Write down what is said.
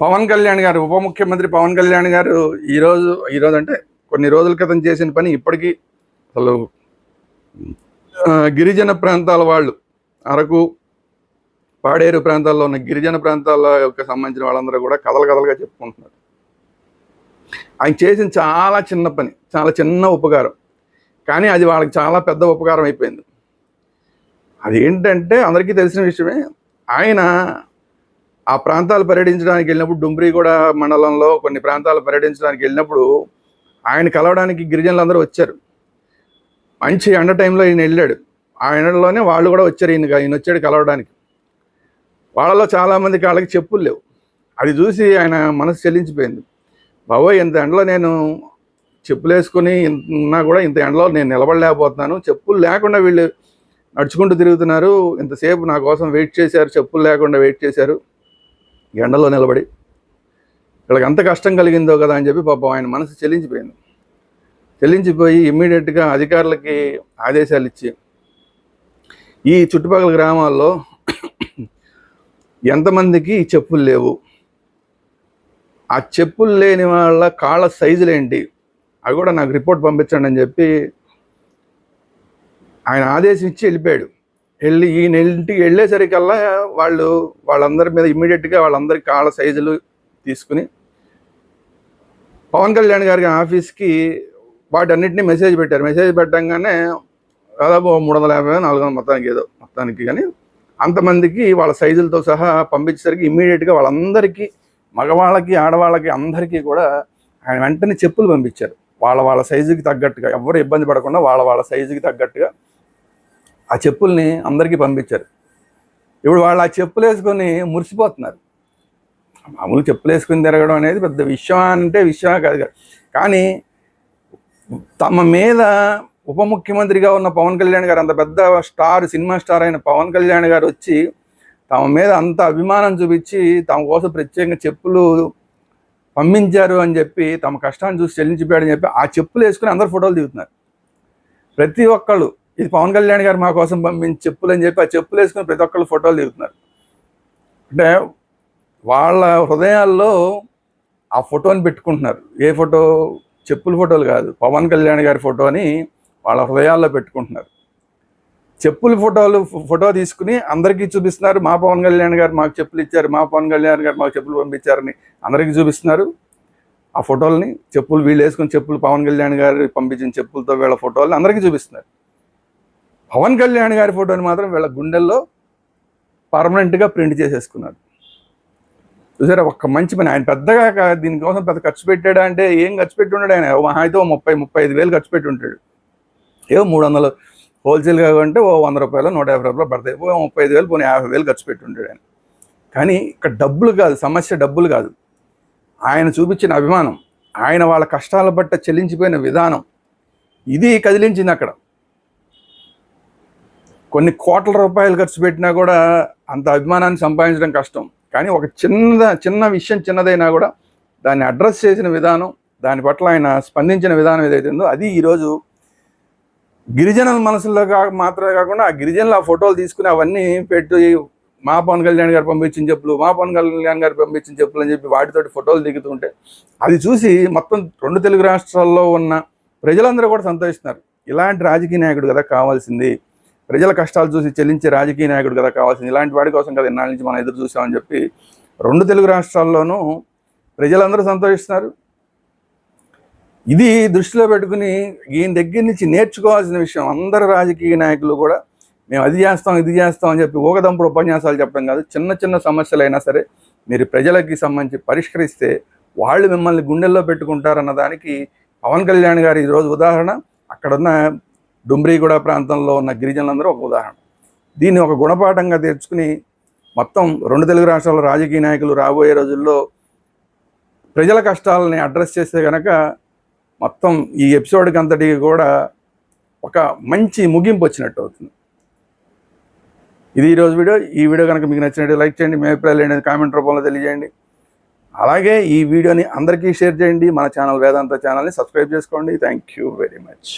పవన్ కళ్యాణ్ గారు ఉప ముఖ్యమంత్రి పవన్ కళ్యాణ్ గారు ఈరోజు ఈరోజు అంటే కొన్ని రోజుల క్రితం చేసిన పని ఇప్పటికీ అసలు గిరిజన ప్రాంతాల వాళ్ళు అరకు పాడేరు ప్రాంతాల్లో ఉన్న గిరిజన ప్రాంతాల యొక్క సంబంధించిన వాళ్ళందరూ కూడా కథలు కథలుగా చెప్పుకుంటున్నారు. ఆయన చేసిన చాలా చిన్న పని చాలా చిన్న ఉపకారం. కానీ అది వాళ్ళకి చాలా పెద్ద ఉపకారం అయిపోయింది. అది ఏంటంటే అందరికీ తెలిసిన విషయమే ఆయన ఆ ప్రాంతాలు పర్యటించడానికి వెళ్ళినప్పుడు డుంబ్రిగూడ మండలంలో కొన్ని ప్రాంతాలు పర్యటించడానికి వెళ్ళినప్పుడు ఆయన కలవడానికి గిరిజనులందరూ వచ్చారు. మంచి ఎండ టైంలో ఈయన వెళ్ళాడు. ఆ ఎండలోనే వాళ్ళు కూడా వచ్చారు ఈయన ఈయన వచ్చాడు కలవడానికి. వాళ్ళలో చాలామంది కాళ్ళకి చెప్పులు లేవు. అది చూసి ఆయన మనసు చెల్లించిపోయింది. బాబోయ్ ఇంత ఎండలో నేను చెప్పులు వేసుకుని ఉన్నా కూడా ఇంత ఎండలో నేను నిలబడలేకపోతున్నాను. చెప్పులు లేకుండా వీళ్ళు నడుచుకుంటూ తిరుగుతున్నారు. ఇంతసేపు నా కోసం వెయిట్ చేశారు. చెప్పులు లేకుండా వెయిట్ చేశారు. ఎండలో నిలబడి వీళ్ళకి ఎంత కష్టం కలిగిందో కదా అని చెప్పి పాపం ఆయన మనసు చెల్లించిపోయింది చెల్లించిపోయి ఇమ్మీడియట్గా అధికారులకి ఆదేశాలు ఇచ్చి ఈ చుట్టుపక్కల గ్రామాల్లో ఎంతమందికి ఈ చెప్పులు లేవు? ఆ చెప్పులు లేని వాళ్ళ కాళ్ళ సైజులు ఏంటి? అవి కూడా నాకు రిపోర్ట్ పంపించండి అని చెప్పి ఆయన ఆదేశం ఇచ్చి వెళ్ళిపోయాడు. వెళ్ళి ఈయన ఇంటికి వెళ్ళేసరికల్లా వాళ్ళు వాళ్ళందరి మీద ఇమ్మీడియట్గా వాళ్ళందరి కాళ్ళ సైజులు తీసుకుని పవన్ కళ్యాణ్ గారి ఆఫీస్కి వాటన్నిటిని మెసేజ్ పెట్టారు. మెసేజ్ పెట్టంగానే దాదాపు మూడు వందల యాభై నాలుగు వందల మొత్తానికి ఏదో మొత్తానికి కానీ అంతమందికి వాళ్ళ సైజులతో సహా పంపించేసరికి ఇమ్మీడియట్గా వాళ్ళందరికీ మగవాళ్ళకి ఆడవాళ్ళకి అందరికీ కూడా ఆయన వెంటనే చెప్పులు పంపించారు. వాళ్ళ వాళ్ళ సైజుకి తగ్గట్టుగా ఎవరు ఇబ్బంది పడకుండా వాళ్ళ వాళ్ళ సైజుకి తగ్గట్టుగా ఆ చెప్పుల్ని అందరికీ పంపించారు. ఇప్పుడు వాళ్ళు ఆ చెప్పులు వేసుకొని మురిసిపోతున్నారు. మామూలు చెప్పులు వేసుకుని తిరగడం అనేది పెద్ద విషయం అంటే విషయం కాదు. కానీ తమ మీద ఉప ముఖ్యమంత్రిగా ఉన్న పవన్ కళ్యాణ్ గారు అంత పెద్ద స్టార్ సినిమా స్టార్ అయిన పవన్ కళ్యాణ్ గారు వచ్చి తమ మీద అంత అభిమానం చూపించి తమ కోసం ప్రత్యేకంగా చెప్పులు పంపించారు అని చెప్పి తమ కష్టాన్ని చూసి చెల్లించిపోయాడని చెప్పి ఆ చెప్పులు వేసుకుని అందరు ఫోటోలు దిగుతున్నారు. ప్రతి ఒక్కళ్ళు ఇది పవన్ కళ్యాణ్ గారు మా కోసం పంపించి చెప్పులు అని చెప్పి ఆ చెప్పులు వేసుకుని ప్రతి ఒక్కళ్ళు ఫోటోలు దిగుతున్నారు. అంటే వాళ్ళ హృదయాల్లో ఆ ఫోటోని పెట్టుకుంటున్నారు. ఏ ఫోటో? చెప్పుల ఫోటోలు కాదు. పవన్ కళ్యాణ్ గారి ఫోటోని వాళ్ళ హృదయాల్లో పెట్టుకుంటున్నారు. చెప్పుల ఫోటోలు ఫోటో తీసుకుని అందరికీ చూపిస్తున్నారు. మా పవన్ కళ్యాణ్ గారు మాకు చెప్పులు ఇచ్చారు. మా పవన్ కళ్యాణ్ గారు మాకు చెప్పులు పంపించారని అందరికీ చూపిస్తున్నారు. ఆ ఫోటోల్ని చెప్పులు వీళ్ళు వేసుకుని చెప్పులు పవన్ కళ్యాణ్ గారు పంపించిన చెప్పులతో వీళ్ళ ఫోటోలు అందరికీ చూపిస్తున్నారు. పవన్ కళ్యాణ్ గారి ఫోటోని మాత్రం వీళ్ళ గుండెల్లో పర్మనెంట్గా ప్రింట్ చేసేసుకున్నారు చూసారా ఒక్క మంచి పని. ఆయన పెద్దగా దీనికోసం పెద్ద ఖర్చు పెట్టాడా అంటే ఏం ఖర్చు పెట్టి ఉన్నాడు ఆయన? ఓ మహా అయితే ఓ ముప్పై ముప్పై ఐదు వేలు ఖర్చు పెట్టి ఉంటాడు. ఏవో మూడు వందలు హోల్సేల్గా అంటే ఓ వంద రూపాయలు నూట యాభై రూపాయలు పడతాయి. ఓ ముప్పై ఐదు వేలు పోనీ యాభై వేలు ఖర్చు పెట్టి ఉంటాడు ఆయన. కానీ ఇక్కడ డబ్బులు కాదు సమస్య డబ్బులు కాదు. ఆయన చూపించిన అభిమానం ఆయన వాళ్ళ కష్టాల బట్ట చెల్లించిపోయిన విధానం ఇది కదిలించింది అక్కడ. కొన్ని కోట్ల రూపాయలు ఖర్చు పెట్టినా కూడా అంత అభిమానాన్ని సంపాదించడం కష్టం. కానీ ఒక చిన్న చిన్న విషయం చిన్నదైనా కూడా దాన్ని అడ్రస్ చేసిన విధానం దాని పట్ల ఆయన స్పందించిన విధానం ఏదైతే ఉందో అది ఈరోజు గిరిజనుల మనసులో కా మాత్రమే కాకుండా ఆ గిరిజనులు ఆ ఫోటోలు తీసుకుని అవన్నీ పెట్టి మా పవన్ కళ్యాణ్ గారు పంపించిన చెప్పులు మా పవన్ కళ్యాణ్ గారు పంపించిన చెప్పులు అని చెప్పి వాటితోటి ఫోటోలు దిగుతుంటే అది చూసి మొత్తం రెండు తెలుగు రాష్ట్రాల్లో ఉన్న ప్రజలందరూ కూడా సంతోషిస్తున్నారు. ఇలాంటి రాజకీయ నాయకుడు కదా కావాల్సింది. ప్రజల కష్టాలు చూసి చెల్లించే రాజకీయ నాయకుడు కదా కావాల్సింది. ఇలాంటి వాడి కోసం కదా ఇన్నాళ్ళ నుంచి మనం ఎదురు చూసామని చెప్పి రెండు తెలుగు రాష్ట్రాల్లోనూ ప్రజలందరూ సంతోషిస్తున్నారు. ఇది దృష్టిలో పెట్టుకుని ఈయన దగ్గర నుంచి నేర్చుకోవాల్సిన విషయం. అందరు రాజకీయ నాయకులు కూడా మేము అది చేస్తాం ఇది చేస్తాం అని చెప్పి ఊగదంపుడు ఉపన్యాసాలు చెప్పడం కాదు. చిన్న చిన్న సమస్యలైనా సరే మీరు ప్రజలకి సంబంధించి పరిష్కరిస్తే వాళ్ళు మిమ్మల్ని గుండెల్లో పెట్టుకుంటారన్న దానికి పవన్ కళ్యాణ్ గారి ఈరోజు ఉదాహరణ. అక్కడున్న డుమ్రీగూడ ప్రాంతంలో ఉన్న గిరిజనులందరూ ఒక ఉదాహరణ. దీన్ని ఒక గుణపాఠంగా తెచ్చుకుని మొత్తం రెండు తెలుగు రాష్ట్రాల రాజకీయ నాయకులు రాబోయే రోజుల్లో ప్రజల కష్టాలని అడ్రస్ చేస్తే కనుక మొత్తం ఈ ఎపిసోడ్కి అంతటికి కూడా ఒక మంచి ముగింపు వచ్చినట్టు అవుతుంది. ఇది ఈరోజు వీడియో. ఈ వీడియో కనుక మీకు నచ్చినట్టు లైక్ చేయండి మీ అభిప్రాయాలు ఏంటి కామెంట్ రూపంలో తెలియజేయండి. అలాగే ఈ వీడియోని అందరికీ షేర్ చేయండి. మన ఛానల్ వేదాంత ఛానల్ని సబ్స్క్రైబ్ చేసుకోండి. Thank you very much.